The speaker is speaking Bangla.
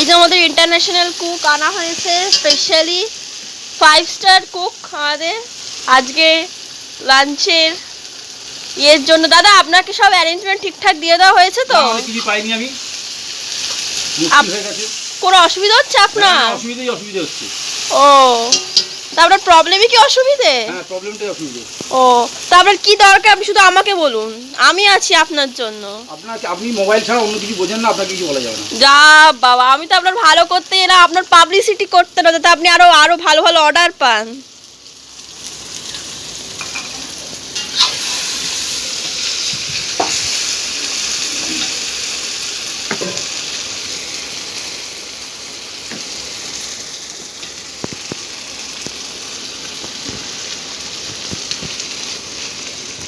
এই যে আমাদের ইন্টারন্যাশনাল কুক আনা হয়েছে স্পেশালি ফাইভ স্টার কুক আমাদের আজকে লাঞ্চের ইয়ের জন্য। দাদা আপনাকে সব অ্যারেঞ্জমেন্ট ঠিকঠাক দিয়ে দেওয়া হয়েছে তো? কিছু পাইনি আমি। কোনো অসুবিধা হচ্ছে আপনার? অসুবিধাই অসুবিধা হচ্ছে। ও। আপনার প্রবলেমই কি অসুবিধে? হ্যাঁ প্রবলেমটাই অসুবিধে। ও তা আপনার কি দরকার? আপনি শুধু আমাকে বলুন। আমি আছি আপনার জন্য। আপনার আপনি মোবাইল ছাড়া অন্য কিছু বোঝেন না আপনাকে কিছু বলা যাবে না। যা বাবা আমি তো আপনার ভালো করতে এলাম আপনার পাবলিসিটি করতে না যাতে আপনি আরও আরও ভালো ভালো অর্ডার পান।